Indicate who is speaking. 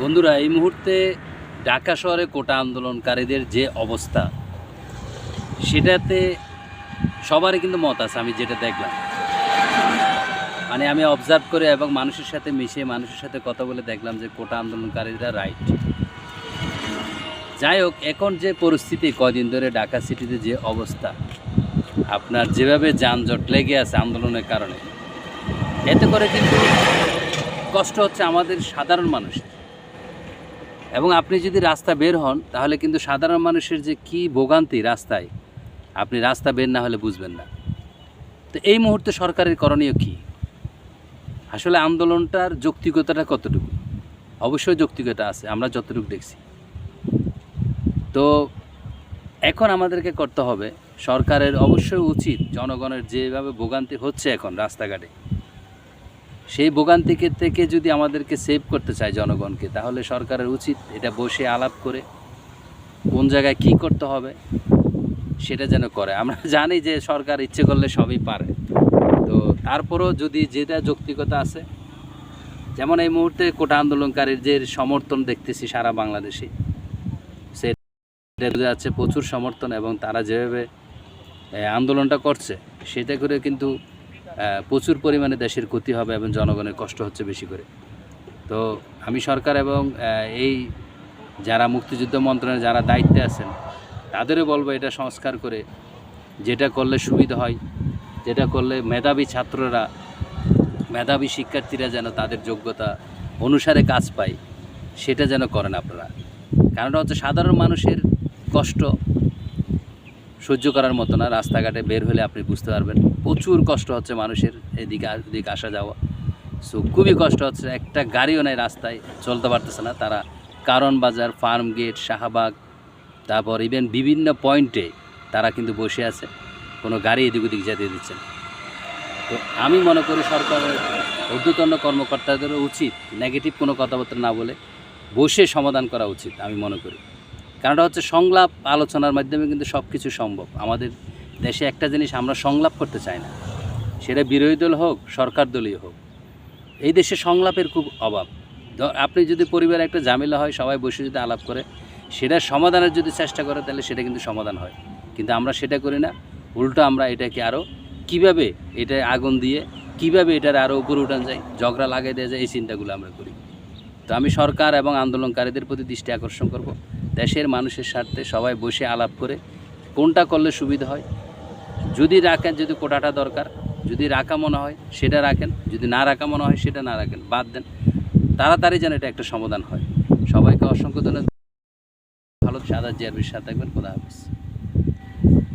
Speaker 1: বন্ধুরা, এই মুহূর্তে ঢাকা শহরে কোটা আন্দোলনকারীদের যে অবস্থা, সেটাতে সবারই কিন্তু মত আছে, আমি যেটা দেখলাম। মানে আমি অবজার্ভ করে এবং মানুষের সাথে মিশে, মানুষের সাথে কথা বলে দেখলাম যে কোটা আন্দোলনকারীরা রাইট যাই হোক, এখন যে পরিস্থিতি, কদিন ধরে ঢাকা সিটিতে যে অবস্থা, আপনার যেভাবে যানজট লেগে আছে আন্দোলনের কারণে, এতে করে কিন্তু কষ্ট হচ্ছে আমাদের সাধারণ মানুষের। এবং আপনি যদি রাস্তা বের হন, তাহলে কিন্তু সাধারণ মানুষের যে কি ভোগান্তি রাস্তায়, আপনি রাস্তা বের না হলে বুঝবেন না। তো এই মুহূর্তে সরকারের করণীয় কি? আসলে আন্দোলনটার যৌক্তিকতাটা কতটুকু? অবশ্যই যৌক্তিকতা আছে, আমরা যতটুকু দেখছি। তো এখন আমাদেরকে করতে হবে, সরকারের অবশ্যই উচিত, জনগণের যেভাবে ভোগান্তি হচ্ছে এখন রাস্তাঘাটে সেই ভোগান্তিকে থেকে যদি আমাদেরকে সেভ করতে চায় জনগণকে, তাহলে সরকারের উচিত এটা বসে আলাপ করে কোন জায়গায় কি করতে হবে সেটা যেন করে। আমরা জানি যে সরকার ইচ্ছে করলে সবই পারে। তো তারপরও যদি যেটা যৌক্তিকতা আছে, যেমন এই মুহূর্তে কোটা আন্দোলনকারীর যে সমর্থন দেখতেছি সারা বাংলাদেশে সেটা যাচ্ছে প্রচুর সমর্থন এবং তারা যেভাবে আন্দোলনটা করছে, সেটা করে কিন্তু প্রচুর পরিমাণে দেশের ক্ষতি হবে এবং জনগণের কষ্ট হচ্ছে বেশি করে। তো আমি সরকার এবং এই যারা মুক্তিযুদ্ধ মন্ত্রণালয়ে যারা দায়িত্বে আছেন, তাদেরও বলব এটা সংস্কার করে, যেটা করলে সুবিধা হয়, যেটা করলে মেধাবী ছাত্ররা, মেধাবী শিক্ষার্থীরা যেন তাদের যোগ্যতা অনুসারে কাজ পায়, সেটা যেন করেন আপনারা। কারণটা হচ্ছে সাধারণ মানুষের কষ্ট সহ্য করার মতো না, রাস্তাঘাটে বের হলে আপনি বুঝতে পারবেন। প্রচুর কষ্ট হচ্ছে মানুষের এদিকে এদিকে আসা যাওয়া। সো খুবই কষ্ট হচ্ছে, একটা গাড়িও নেই রাস্তায়, চলতে পারতেছে না তারা। কারণ বাজার, ফার্ম গেট, শাহবাগ, তারপর ইভেন বিভিন্ন পয়েন্টে তারা কিন্তু বসে আছে, কোনো গাড়ি এদিক ওদিক যেতে দিচ্ছে না। তো আমি মনে করি সরকারের, ঊর্ধ্বতন কর্মকর্তাদেরও উচিত নেগেটিভ কোনো কথাবার্তা না বলে বসে সমাধান করা উচিত, আমি মনে করি। কারণটা হচ্ছে সংলাপ আলোচনার মাধ্যমে কিন্তু সব কিছু সম্ভব। আমাদের দেশে একটা জিনিস আমরা সংলাপ করতে চাই না। সেটা বিরোধী দল হোক, সরকার দলীয় হোক। এই দেশে সংলাপের খুব অভাব। আপনি যদি পরিবারে একটা ঝামেলা হয়, সবাই বসে যদি আলাপ করে, সেটা সমাধানের যদি চেষ্টা করে, তাহলে সেটা কিন্তু সমাধান হয়। কিন্তু আমরা সেটা করি না। উল্টো আমরা এটাকে আরও কীভাবে এটা আগুন দিয়ে, কীভাবে এটার আরও উপরে উঠান যায়, ঝগড়া লাগাই দেওয়া যায়, এই চিন্তাগুলো আমরা করি। তো আমি সরকার এবং আন্দোলনকারীদের প্রতি দৃষ্টি আকর্ষণ করব। দেশের মানুষের স্বার্থে সবাই বসে আলাপ করে কোনটা করলে সুবিধা হয়। যদি রাখেন, যদি কোটাটা দরকার, যদি রাখা মনে হয় সেটা রাখেন, যদি না রাখা মনে হয় সেটা না রাখেন, বাদ দেন। তাড়াতাড়ি যেন এটা একটা সমাধান হয়। সবাইকে অসংখ্য ধন্যবাদ। ভালো সাদা জিয়ারবির সাথে থাকবেন, খোদা হাফিজ।